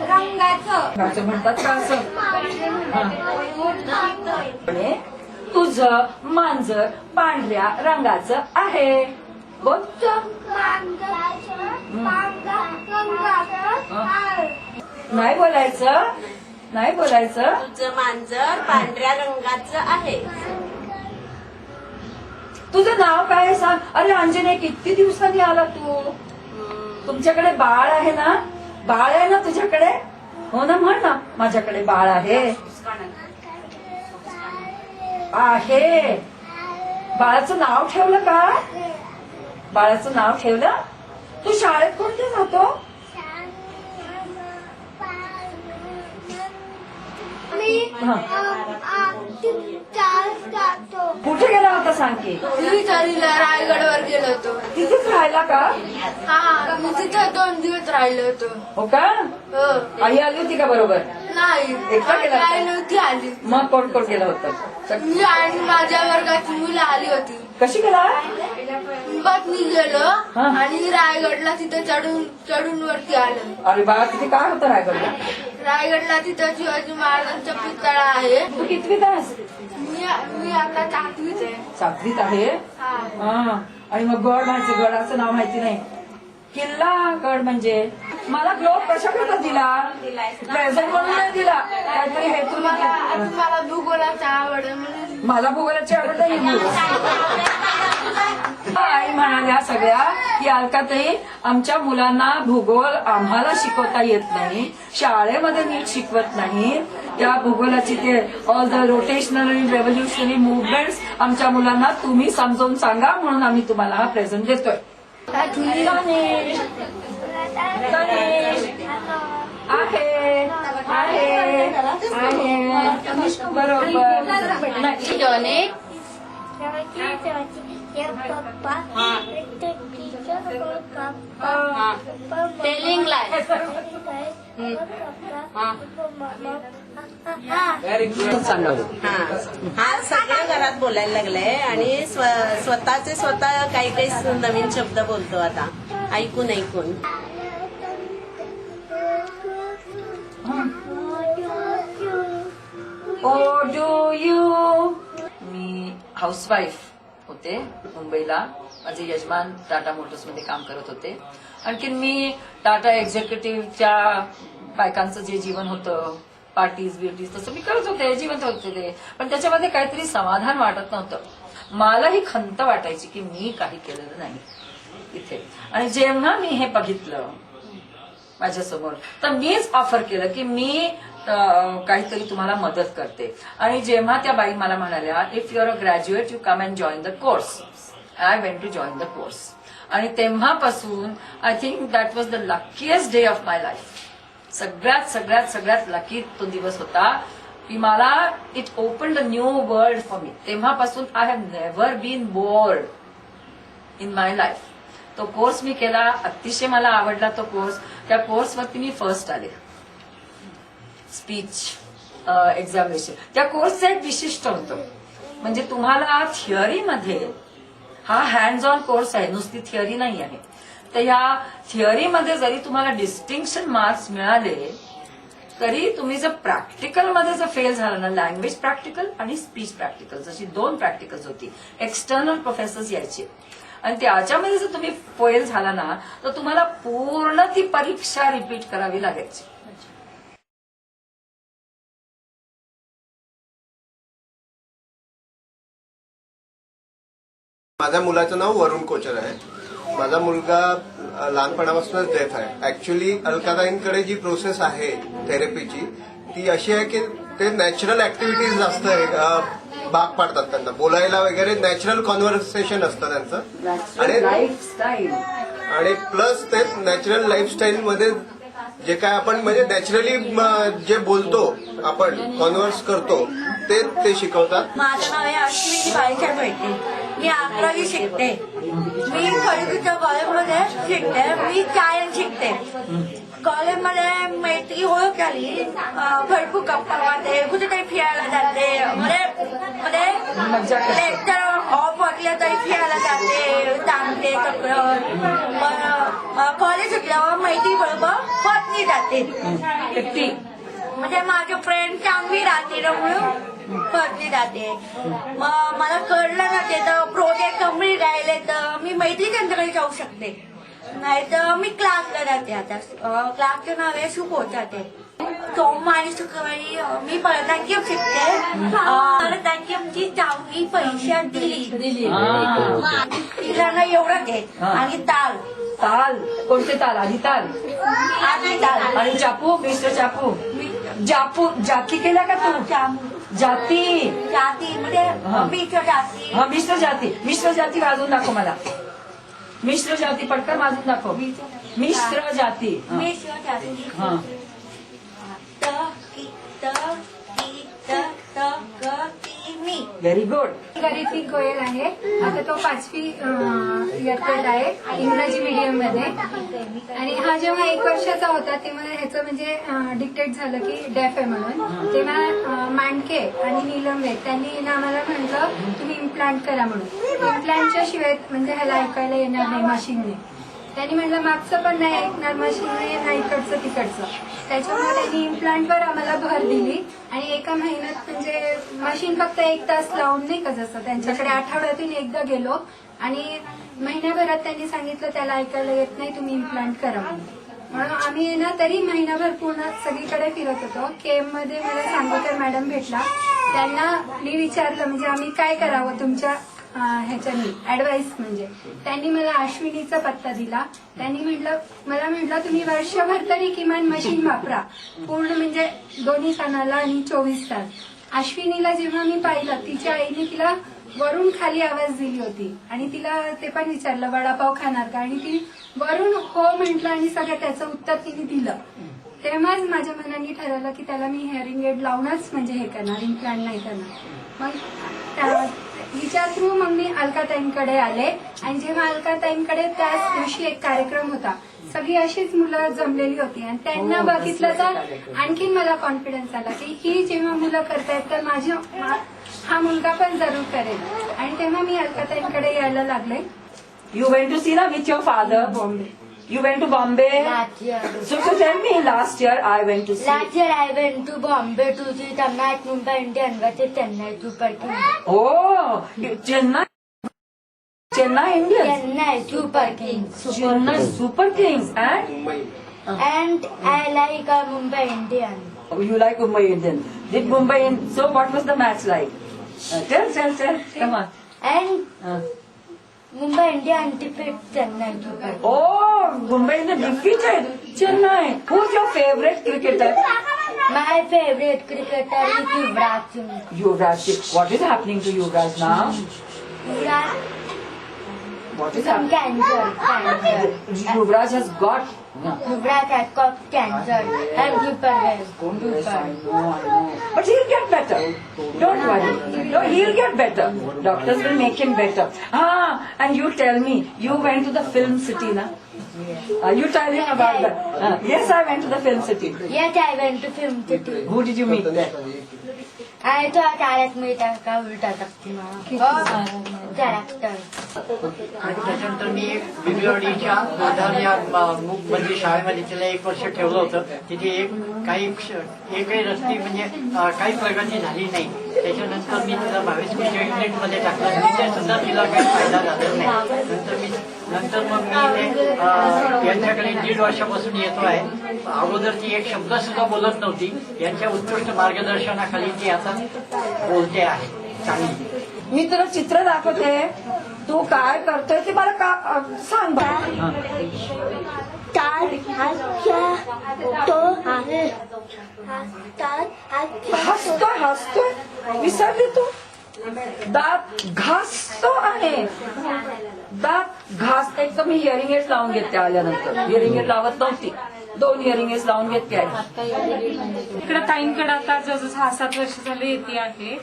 रंगाचं. म्हणतात का असं? तुझं मांजर पांढऱ्या रंगाचं आहे. बोल. नाही बोलायचं. नाही बोलायचं. तुझं मांजर पांढऱ्या रंगाचं आहे. तुझं नाव काय आहे सांग? अरे अंजने किती दिवसांनी आला तू? तुमच्याकडे बाळ आहे ना? बाळ आहे ना तुझ्याकडे? हो ना म्हण ना माझ्याकडे बाळ आहे. आहे. बाळाचं नाव ठेवलं का? बाळाचं नाव ठेवलं? तू शाळेत कोणत्या जातो? मी हा. कुठे गेला होता सांग की मी तरीला रायगडवर गेलो होतो. तिथेच राहिला का? हा मी तिथं दोन दिवस राहिलो होतो. हो का? हो. आई आली होती का बरोबर? नाही. एकटा गेला होता? आई नव्हती आली. मग कोण कोण गेलं होतं? मी आणि माझ्या वर्गाची मुलं आली होती. कशी गेला? बस मी गेलो हा. आणि रायगडला तिथं चढून चढून वरती आलो. अरे बाळा तिथे काय होतं रायगडला? रायगडला तिथं शिवाजी महाराजांचा पुतळा आहे. तू कितवीत आहेस? मी मी आता चाकवीच आहे. सातवीत आहे? हा. हा. आणि मग गड माहिती गडाचं नाव माहिती नाही. किल्ला गड म्हणजे? मला ग्लोब कशा करता दिला? प्रेझेंट म्हणून नाही दिला. काहीतरी हेतू तुम्हाला मला तुम्हाला भूगोलाचा आवड आहे म्हणून. मला भूगोलाची आवड नाही आई म्हणाल्या सगळ्या की अलकाताई आमच्या मुलांना भूगोल आम्हाला शिकवता येत नाही. शाळेमध्ये नीट शिकवत नाही. या भूगोलाची ते ऑल द रोटेशनल आणि रेव्होल्युशनरी मुवमेंट्स आमच्या मुलांना तुम्ही समजावून सांगा म्हणून आम्ही तुम्हाला हा प्रेझेंट देतोय. आहे. आहे. आहे. बरोबर टेलिंग हा. हा. सगळं घरात बोलायला लागलाय आणि स्व- स्वतःचे स्वतः काही काही नवीन शब्द बोलतो आता. ऐकून ऐकून. ओ डू यू मी हाऊसवाईफ होते मुंबईला. माझे यजमान टाटा मोटर्समध्ये काम करत होते. आणखीन मी टाटा एक्झिक्युटिव्हच्या बायकांचं जे जीवन होतं पार्टीज बिर्टीज तसं मी करत होते जिवंत होते ते. पण त्याच्यामध्ये काहीतरी समाधान वाटत नव्हतं. मला ही खंत वाटायची की मी काही केलेलं नाही इथे. आणि जेव्हा मी हे बघितलं माझ्यासमोर तर मीच ऑफर केलं की मी काहीतरी तुम्हाला मदत करते. आणि जेव्हा त्या बाई मला म्हणाल्या if you're a graduate you come and join the course I went to join the course आणि तेव्हापासून I think that was the luckiest day of my life सगळ्यात सगळ्यात सगळ्यात लकी तो दिवस होता की मला it open the new world for me तेव्हापासून I have never been bored in my life तो कोर्स मी केला अतिशय मला आवडला तो कोर्स त्या कोर्सवरती मी फर्स्ट आले. स्पीच एक्झामिनेशन uh, त्या कोर्सचं एक विशिष्ट होतं. म्हणजे तुम्हाला थिअरीमध्ये हा हँड्स ऑन कोर्स आहे नुसती थिअरी नाही आहे. तर या थिअरीमध्ये जरी तुम्हाला डिस्टिंक्शन मार्क्स मिळाले तरी तुम्ही जर प्रॅक्टिकलमध्ये जर फेल झाला ना लँग्वेज प्रॅक्टिकल आणि स्पीच प्रॅक्टिकल जशी दोन प्रॅक्टिकल्स होती एक्सटर्नल प्रोफेसर्स यायचे. आणि त्याच्यामध्ये जर तुम्ही फेल झाला ना तर तुम्हाला पूर्ण ती परीक्षा रिपीट करावी लागायची. माझ्या मुलाचं नाव वरुण कोचर आहे. माझा मुलगा लहानपणापासूनच डेफ आहे. ऍक्च्युली अलकाताईंकडे जी प्रोसेस आहे थेरपीची ती अशी आहे की ते नॅचरल ऍक्टिव्हिटीज जास्त भाग पाडतात त्यांना. बोलायला वगैरे नॅचरल कॉन्व्हर्सेशन असतं त्यांचं. आणि लाईफस्टाईल आणि प्लस ते नॅचरल लाईफस्टाईल मध्ये जे काय आपण म्हणजे नॅचरली जे बोलतो आपण कॉन्व्हर्स करतो ते ते शिकवतात. माझं नाव आहे अश्विनी बाळीच्या भेटे मी अकरावी शिकते. मी खडकीच्या कॉलेजमध्ये शिकते. मी कायम शिकते. कॉलेजमध्ये मैत्री ओळख आली भरपूर गप्पा मारते. कुठेतरी फिरायला जाते. म्हणजे लेक्चर ऑफ वाटलं तरी फिरायला जाते. सांगते तक्रार कॉलेज सुटल्यावर मैत्री बरोबर पत्नी जाते. म्हणजे माझे फ्रेंड चांगली राहते म्हणून पत्नी जाते. मग मला कळलं ना ते तर प्रोजेक्ट कंप्लीट राहिले तर मी मैत्री त्यांच्याकडे जाऊ शकते. नाही तर मी क्लासला जाते आता. क्लासचं नाव आहे जाते. सोमवार आणि शुक्रवारी मी भरतनाट्यम शिकते. भरतनाट्यमची चावणी परीक्षा दिली. हा. तिला ना एवढंच आहे हा. आणि ताल. ताल. कोणते ताल? आधी ताल. आणि ताल. आणि चापू मिस्टर चापू जापू जाती केल्या का तू? जाती. जाती. म्हणजे हा. बीच जाती. हा मिश्र जाती. मिश्र जाती वाजवून दाखव मला. मिश्र जाती पटकन वाजवून दाखव. मिश्र जाती. हा. बीच जाती. हा. त की त की त त ग की मी. व्हेरी गुड गरिती गोयल आहे. आता तो पाचवी इयत्तेत आहे इंग्रजी मीडियममध्ये आणि हा जेव्हा एक वर्षाचा होता तेव्हा ह्याचं म्हणजे डिक्टेट झालं की डेफ आहे म्हणून. तेव्हा मांडके आणि नीलंबे त्यांनी ना आम्हाला म्हटलं तुम्ही इम्प्लांट करा म्हणून. इम्प्लांटच्या शिवाय म्हणजे ह्याला ऐकायला येणार नाही मशीनने त्यांनी म्हटलं मागचं पण नाही ऐकणार मशीनने नाही इकडचं तिकडचं. त्याच्यामुळे त्यांनी इम्प्लांटवर आम्हाला भर दिली. आणि एका महिन्यात म्हणजे मशीन फक्त एक तास लावून नाही का जसं त्यांच्याकडे आठवड्यातून एकदा गेलो. आणि महिन्याभरात त्यांनी सांगितलं त्याला ऐकायला येत नाही तुम्ही इम्प्लांट करा म्हणून. आम्ही ना तरी महिनाभर पूर्ण सगळीकडे फिरत होतो. केममध्ये मला सांगोकर मॅडम भेटला. त्यांना मी विचारलं म्हणजे आम्ही काय करावं तुमच्या ह्याच्यानी ऍडवाइस म्हणजे. त्यांनी मला अश्विनीचा पत्ता दिला. त्यांनी म्हटलं मला म्हटलं तुम्ही वर्षभर तरी किमान मशीन वापरा. पूर्ण म्हणजे दोन्ही कानाला आणि चोवीस तास. अश्विनीला जेव्हा मी पाहिलं तिच्या आईने तिला वरून खाली आवाज दिली होती. आणि तिला ते पण विचारलं वडापाव खाणार का? आणि ती वरून हो म्हटलं आणि सगळं त्याचं उत्तर तिने दिलं. तेव्हाच माझ्या मनाने ठरवलं की त्याला मी हेअरिंग एड लावूनच म्हणजे हे करणार इम्प्लांट नाही करणार. मग त्या- हिच्या थ्रू मग मी अलकाताईंकडे आले. आणि जेव्हा अलकाताईंकडे त्याच दिवशी एक कार्यक्रम होता. सगळी अशीच मुलं जमलेली होती. आणि त्यांना बघितलं तर आणखीन मला कॉन्फिडन्स आला की ही जेव्हा मुलं करतायत तर माझी हा मुलगा पण जरूर करेल. आणि तेव्हा मी अलकाताईंकडे यायला लागले. You went to see na with your father? Bombay. You went to Bombay? Last year. So, so tell me, last year I went to see... Last year I went to Bombay to see the match Mumbai Indian versus Chennai Super King. Oh, Chennai? Chennai Indians? Chennai Super Kings. Chennai Super Kings and? And I like uh, Mumbai Indian. Oh, you like Mumbai Indian. Did Mumbai... In so what was the match like? Uh, tell, tell, tell. Come on. And... Uh. ಮುಂಬೈಯಿಂದ ಅಂಟಿಪೇಟ್ ಚೆನ್ನೈ ಓ ಮುಂಬೈಯಿಂದ ದಿಗ್ಗಿಜ್ Chennai who is your favourite cricketer my favourite cricketer is Yuvraj Singh Yuvraj Singh what is happening to Yuvraj ನಾ Yuvraj what is happening Yuvraj has got happening? cancer, cancer. Yuvraj has got. No. Yuvraj has got cancer and super well. Yes, I know, I. But he'll get better. Don't worry. No, he'll get better. Doctors will make him better. Ah, and you tell me, you went to the film city, na? Uh, you tell him about that. Uh, yes, I went to the film city. Yes, I went to Film City. Who did you meet there? I thought Alex Mehta का उलटा character आणि त्याच्यानंतर मी बिबिवाडीच्या गोधार या मूकबंदी शाळेमध्ये तिला एक वर्ष ठेवलं होतं. तिथे एक काही क्ष- एकही रस्ती म्हणजे काही प्रगती झाली नाही. त्याच्यानंतर मी तिला बावीस युनिटमध्ये टाकलं. तिथे सुद्धा तिला काही फायदा झाला नाही. नंतर मी नंतर मग मी यांच्याकडे दीड वर्षापासून येतो आहे. अगोदर ती एक शब्द सुद्धा बोलत नव्हती. यांच्या उत्कृष्ट मार्गदर्शनाखाली ती आता बोलते आहे. चांगली. मी तुला चित्र दाखवते. तू काय करतोय ते मला का सांग बा तार हास्य तो आहे. तार हास्य हसतोय हसतोय? विसरली तू? दात घासतो आहे. दात घास एक तर मी हिअरिंग एड लावून घेते आल्यानंतर. हिअरिंग एड लावत नव्हती. दोन एड लावून घेते आहे इकडे ताईंकडे आता जसं सहा सात वर्ष झाले येते आहे.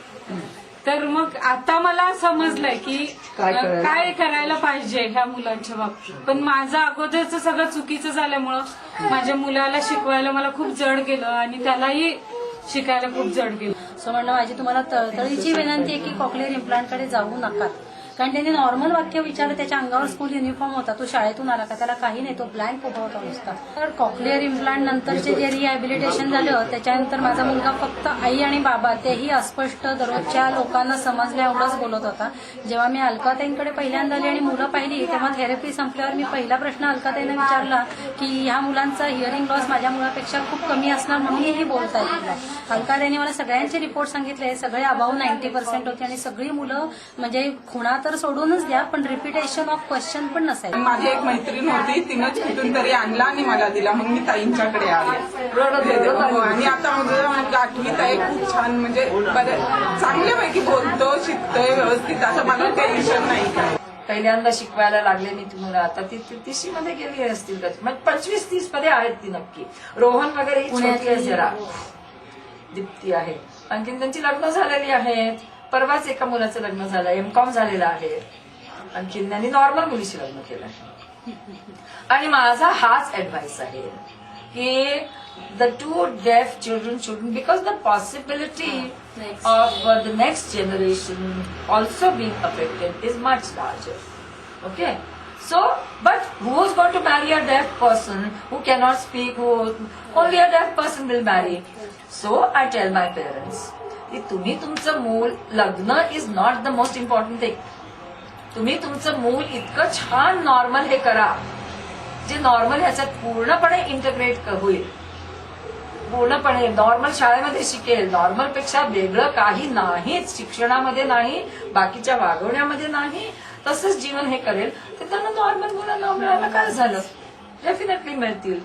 तर मग आता मला समजलंय की काय करायला? पाहिजे ह्या मुलांच्या बाबतीत? पण माझं अगोदरचं सगळं चुकीचं झाल्यामुळं माझ्या मुलाला शिकवायला मला खूप जड गेलं आणि त्यालाही शिकायला खूप जड गेलं. सो म्हणणं माझी तुम्हाला तळतळीची विनंती आहे की कॉकलेअर इम्प्लांटकडे जाऊ नका. कारण त्यांनी नॉर्मल वाक्य विचारलं त्याच्या अंगावर स्कूल युनिफॉर्म होता तो शाळेतून आला का? त्याला काही नाही तो ब्लँक उभा होता नुसता. तर कॉक्लिअर इम्प्लांट नंतरचे जे रिहॅबिलिटेशन झालं त्याच्यानंतर माझा मुलगा फक्त आई आणि बाबा तेही अस्पष्ट दररोजच्या लोकांना समजल्या एवढंच बोलत होता. जेव्हा मी अलकाताईंकडे पहिल्यांदा आली आणि मुलं पाहिली तेव्हा थेरपी संपल्यावर मी पहिला प्रश्न अलकाताईंना विचारला की ह्या मुलांचा हिअरिंग लॉस माझ्या मुलापेक्षा खूप कमी असणार म्हणूनही बोलता येईल अलकाताईने मला सगळ्यांचे रिपोर्ट सांगितले सगळे अभाव नाईन्टी पर्सेंट होते आणि सगळी मुलं म्हणजे खुणात तर सोडूनच द्या पण रिपिटेशन ऑफ क्वेश्चन पण नसायचं. माझी एक मैत्रीण होती तिनं कुठून तरी आणला आणि मला दिला मग मी ताईंच्याकडे आले. हो, आणि आता माझं आठवीत आहे खूप छान म्हणजे बरं चांगल्यापैकी बोलतो शिकतोय व्यवस्थित असं मला टेन्शन नाही. काय पहिल्यांदा शिकवायला लागले मी तुम्हाला. आता ती तिसरी मध्ये गेली असतील का म्हणजे पंचवीस तीसमध्ये आहेत ती नक्की. रोहन वगैरे ही छोटी आहे जरा. दीप्ती आहे. आणखीन त्यांची लग्न झालेली आहेत. परवाच एका मुलाचं लग्न झालं एम कॉम झालेलं आहे. आणखीन त्यांनी नॉर्मल मुलीशी लग्न केलं आणि माझा हाच ऍडवाइस आहे की the to deaf children children because the possibility of the next generation also being affected is much larger okay so but who is got to marry a deaf person who cannot speak who only a deaf person will marry so I tell my parents की तुम्ही तुमचं मूल लग्न is not the most important thing तुम्ही तुमचं मूल इतकं छान नॉर्मल हे करा जे नॉर्मल ह्याच्यात पूर्णपणे इंटरग्रेट होईल. पूर्णपणे नॉर्मल शाळेमध्ये शिकेल नॉर्मलपेक्षा वेगळं काही नाहीच शिक्षणामध्ये नाही बाकीच्या वागवण्यामध्ये नाही तसंच जीवन हे करेल. तर त्यांना नॉर्मल मुलांना मिळायला काय झालं? डेफिनेटली मिळतील.